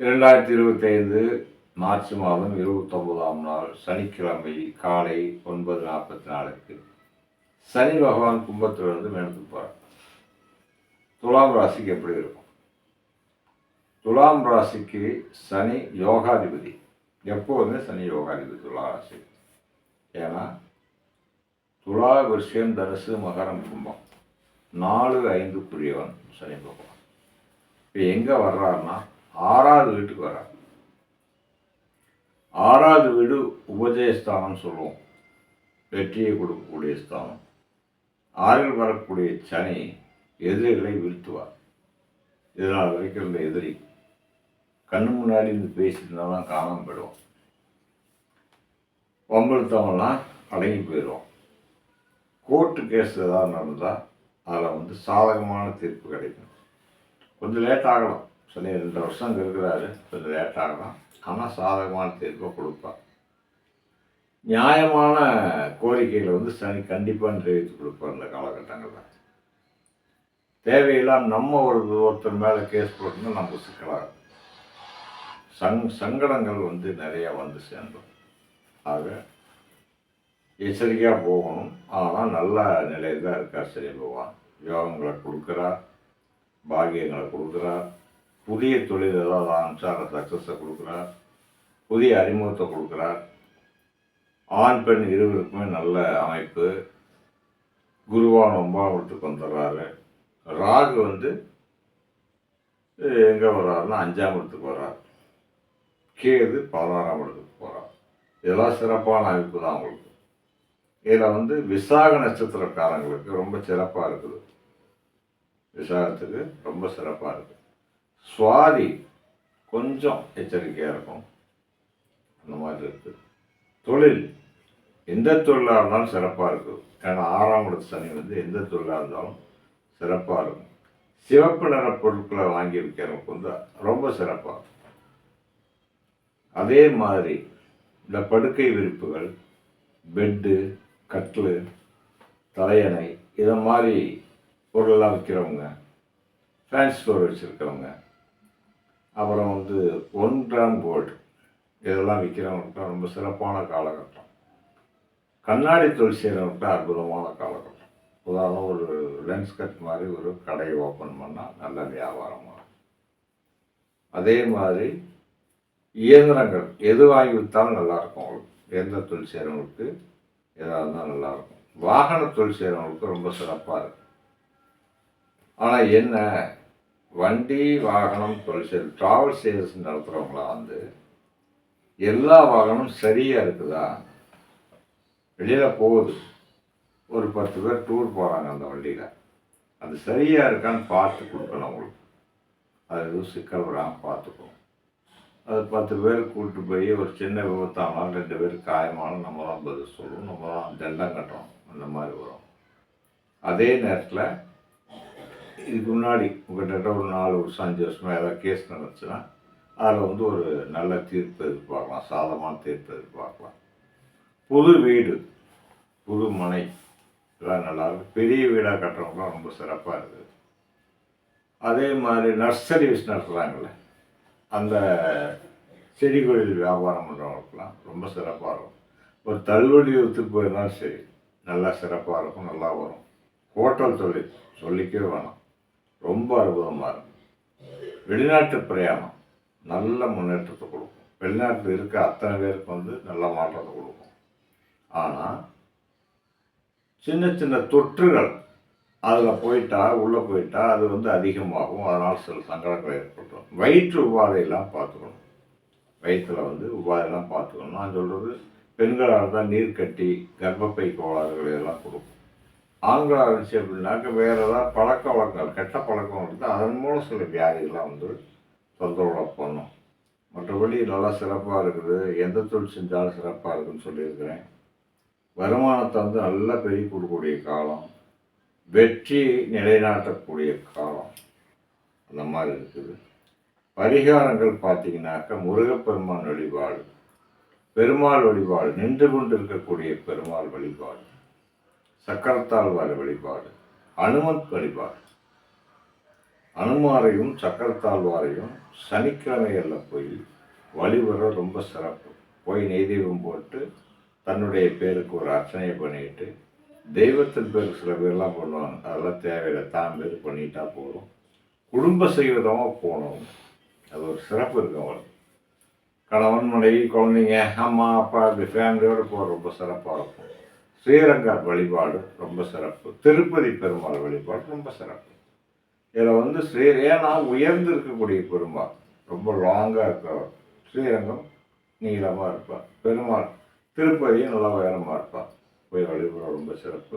இரண்டாயிரத்தி இருபத்தைந்து மார்ச் மாதம் இருபத்தொன்பதாம் நாள் சனிக்கிழமை காலை ஒன்பது நாற்பத்தி நாலுக்கு சனி பகவான் கும்பத்திலிருந்து மேலத்துக்கு போகிறார் துலாம் ராசிக்கு எப்படி இருக்கும்? துலாம் ராசிக்கு சனி யோகாதிபதி. எப்போதுமே சனி யோகாதிபதி துலா ராசி. ஏன்னா துலா விஷயம் தனுசு மகரம் கும்பம். நாலு ஐந்துக்குரியவன் சனி பகவான். இப்போ எங்கே வர்றாருன்னா ஆறாவது வீட்டுக்கு வர்றார் ஆறாவது வீடு உபஜயஸ்தானம் சொல்லுவோம். வெற்றியை கொடுக்கக்கூடிய ஸ்தானம். ஆறில் வரக்கூடிய சனி எதிரிகளை வீழ்த்துவார். இதனால் வரைக்கும் இருந்த எதிரி. கண்ணு முன்னாடி இருந்து பேசியிருந்தாலும் காணாமல் போயிடுவோம் வம்பெடுத்தவங்களாம் அடங்கி போயிடுவோம் கோர்ட்டு கேஸ் ஏதாவது நடந்தால் அதில் வந்து சாதகமான தீர்ப்பு கிடைக்கும். கொஞ்சம் லேட் ஆகலாம். சரி ரெண்டு வருஷம் அங்கே இருக்கிறாரு. கொஞ்சம் லேட் ஆனால் சாதகமான தீர்ப்பை கொடுப்பார். நியாயமான கோரிக்கைகளை வந்து சனி கண்டிப்பாக நிறைவேற்றி கொடுப்பார் இந்த காலகட்டங்களில். தேவையில்லாம் நம்ம ஒரு ஒருத்தர் மேலே கேஸ் போட்டோம்னா நம்ம சிக்கலாக சங் சங்கடங்கள் வந்து நிறையா வந்து சேர்ந்தோம் ஆக எச்சரிக்கையாக போகணும். ஆனால் நல்ல நிலையில் தான் இருக்கார் சரி பகவான். யோகங்களை கொடுக்குறா பாகியங்களை கொடுக்குறா புதிய தொழில் ஏதாவது ஆரம்பித்தா அந்த சக்ஸஸை கொடுக்குறார். புதிய அறிமுகத்தை கொடுக்குறார். ஆண் பெண் இருவருக்குமே நல்ல அமைப்பு. குருவான் ஒன்பதாம் வந்துடுறாரு. ராகு வந்து எங்கே வர்றாருன்னா அஞ்சாம் இடத்துக்கு வர்றார். கேது பதினாறாம் இடத்துக்கு போகிறார் இதெல்லாம் சிறப்பான அமைப்பு தான் அவங்களுக்கு இதில் வந்து விசாக நட்சத்திரக்காரங்களுக்கு ரொம்ப சிறப்பாக இருக்குது. விசாகத்துக்கு ரொம்ப சிறப்பாக இருக்குது. சுவாதி கொஞ்சம் எச்சரிக்கையாக இருக்கும். அந்த மாதிரி இருக்குது தொழில் எந்த தொழிலாக இருந்தாலும் சிறப்பாக இருக்கும் ஏன்னா ஆறாம் இடத்து சனி வந்து எந்த தொழிலாக இருந்தாலும் சிறப்பாக இருக்கும். சிவப்பு நிற பொருட்களை வாங்கி விற்கிறவங்களுக்கு வந்து ரொம்ப சிறப்பாக இருக்கும். அதே மாதிரி இந்த படுக்கை விரிப்புகள் பெட்டு கட்டில் தலையணை இதை மாதிரி பொருளெல்லாம் விற்கிறவங்க ஃபேன்ஸ் ஸ்டோர் வச்சுருக்கிறவங்க அப்புறம் வந்து ஒன் கிராம் கோல்டு இதெல்லாம் விற்கிறவங்கள்ட்ட ரொம்ப சிறப்பான காலகட்டம். கண்ணாடி தொழில் செய்கிறவங்கள்ட்ட அற்புதமான காலகட்டம். உதாரணம் ஒரு லென்ஸ் கட் மாதிரி ஒரு கடையை ஓப்பன் பண்ணால் நல்ல வியாபாரமாக அதே மாதிரி இயந்திரங்கள் எது வாங்கி விற்றாலும் நல்லாயிருக்கும். அவங்களுக்கு இயந்திர தொழில் செய்கிறவங்களுக்கு எதாக இருந்தால் நல்லாயிருக்கும். வாகன தொழில் செய்கிறவங்களுக்கு ரொம்ப சிறப்பாக இருக்கும் ஆனால் என்ன வண்டி வாகனம் தொழில் செய்ய ட்ராவல் சேல்ஸ் நடத்துகிறவங்களாம் வந்து எல்லா வாகனமும் சரியாக இருக்குதா? வெளியில் போகுது. ஒரு பத்து பேர் டூர் போகிறாங்க அந்த வண்டியில். அது சரியாக இருக்கான்னு பார்த்து கொடுக்கணும் அவங்களுக்கு. அது எதுவும் சிக்கல் வராமல் பார்த்துக்கணும். அது பத்து பேர் கூப்பிட்டு போய் ஒரு சின்ன விபத்தானாலும் ரெண்டு பேர் காயமானாலும் நம்ம தான் பதில் சொல்லணும் நம்ம தான் தண்டம் கட்டுறோம். அந்த மாதிரி வரும். அதே நேரத்தில் இதுக்கு முன்னாடி உங்கள்கிட்ட ஒரு நாலு வருஷம் அஞ்சு வருஷமாக ஏதாவது கேஸ் நடந்துச்சுன்னா அதில் வந்து ஒரு நல்ல தீர்ப்பு எதிர்பார்க்கலாம் சாதமான தீர்ப்பு எதிர்பார்க்கலாம். புது வீடு புது மனை இதெல்லாம் நல்லா இருக்கு. பெரிய வீடாக கட்டுறவங்களாம் ரொம்ப சிறப்பாக இருக்குது. அதே மாதிரி நர்சரி நர்சரிஸ் நடத்துகிறாங்களே அந்த செடி கொடியில் வியாபாரம் பண்ணுறவங்களுக்குலாம் ரொம்ப சிறப்பாக இருக்கும். ஒரு தள்ளுவண்டி விற்றுட்டு போயிருந்தாலும் சரி நல்லா சிறப்பாக இருக்கும் நல்லா வரும். ஹோட்டல் தொழில் சொல்லிக்கவே வேணாம். ரொம்ப அற்புதமாக இருக்கும். வெளிநாட்டு பிரயாணம் நல்ல முன்னேற்றத்தை கொடுக்கும். வெளிநாட்டில் இருக்க அத்தனை பேருக்கு வந்து நல்ல மாற்றத்தை கொடுக்கும். ஆனால் சின்ன சின்ன தொற்றுகள் அதில் போயிட்டா உள்ளே போயிட்டா அது வந்து அதிகமாகும். அதனால் சில சங்கடங்கள் ஏற்பட்டுரும் வயிற்று உபாதையெல்லாம் பார்த்துக்கணும். வயிற்றில் வந்து உபாதையெல்லாம் பார்த்துக்கணும். நான் சொல்கிறது பெண்களாக இருந்தால் நீர் கட்டி கர்ப்பப்பை கோளாறுகள் இதெல்லாம் கொடுக்கும். ஆங்கில இருந்துச்சு அப்படின்னாக்க வேறு ஏதாவது பழக்க வழக்கங்கள் கெட்ட பழக்கம் இருந்தால் அதன் மூலம் சில வியாதிகள்லாம் வந்து தொந்தரவு பண்ணும். மற்றபடி நல்லா சிறப்பாக இருக்குது. எந்த தொழில் செஞ்சாலும் சிறப்பாக இருக்குதுன்னு சொல்லியிருக்கிறேன். வருமானத்தை வந்து நல்லா பெருகி கொடுக்கக்கூடிய காலம். வெற்றி நிலைநாட்டக்கூடிய காலம். அந்த மாதிரி இருக்குது. பரிகாரங்கள் பார்த்தீங்கன்னாக்கா முருகப்பெருமான் வழிபாடு பெருமாள் வழிபாடு நின்று கொண்டு இருக்கக்கூடிய பெருமாள் வழிபாடு. சக்கரத்தாழ்வார் வழிபாடு அனுமன் வழிபாடு. அனுமாரையும் சக்கரத்தாழ்வாரையும் சனிக்கிழமைகளில் போய் வழிபடுற ரொம்ப சிறப்பு. போய் நெய்தீபம் போட்டு தன்னுடைய பேருக்கு ஒரு அர்ச்சனையை பண்ணிட்டு தெய்வத்தின் பேருக்கு சில பேர்லாம் பண்ணுவாங்க. அதெல்லாம் தேவையில்லை தான் பேர் பண்ணிட்டா போதும். குடும்ப செய்வதமாக போகணும். அது ஒரு சிறப்பு இருக்கும் அவங்களுக்கு. கணவன் மனைவி குழந்தைங்க அம்மா அப்பா இப்படி ஃபேமிலியோடு போக ரொம்ப சிறப்பாக இருக்கும். ஸ்ரீரங்கர் வழிபாடு ரொம்ப சிறப்பு. திருப்பதி பெருமாள் வழிபாடு ரொம்ப சிறப்பு. இதில் வந்து ஸ்ரீ ஏன்னா உயர்ந்து இருக்கக்கூடிய பெருமாள். ரொம்ப லாங்காக இருக்கிறவர் ஸ்ரீரங்கம் நீளமாக இருப்பார். பெருமாள் திருப்பதியும் நல்லா உயரமாக இருப்பார். போய் வழிபட ரொம்ப சிறப்பு.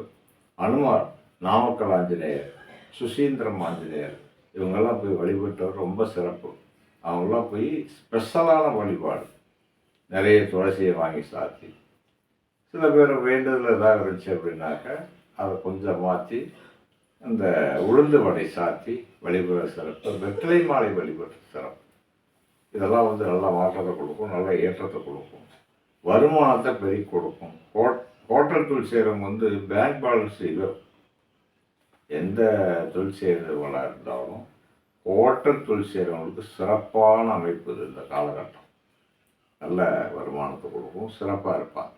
அனுமார் நாமக்கல் ஆஞ்சநேயர் சுசீந்திரம் ஆஞ்சநேயர் இவங்கெல்லாம் போய் வழிபட்டவர் ரொம்ப சிறப்பு. அவங்களாம் போய் ஸ்பெஷலான வழிபாடு. நிறைய துளசியை வாங்கி சாத்தி சில பேர் வேண்டுதல் ஏதாவது இருந்துச்சு அப்படின்னாக்க அதை கொஞ்சம் மாற்றி அந்த உளுந்து வடை சாத்தி வழிபட சிறப்பு வெற்றிலை மாலை வழிபட்டு சிறப்பு. இதெல்லாம் வந்து நல்ல மாற்றத்தை கொடுக்கும் நல்ல ஏற்றத்தை கொடுக்கும். வருமானத்தை பெருக்கி கொடுக்கும். ஹோட் ஹோட்டல் தொழில் செய்கிறவங்க வந்து பேங்க் பேலன்ஸ் இது. எந்த தொழில் செய்கிறவங்களாக இருந்தாலும் ஹோட்டல் தொழில் செய்கிறவங்களுக்கு சிறப்பான அமைப்பு இது இந்த காலகட்டம். நல்ல வருமானத்தை கொடுக்கும் சிறப்பாக இருப்பாங்க.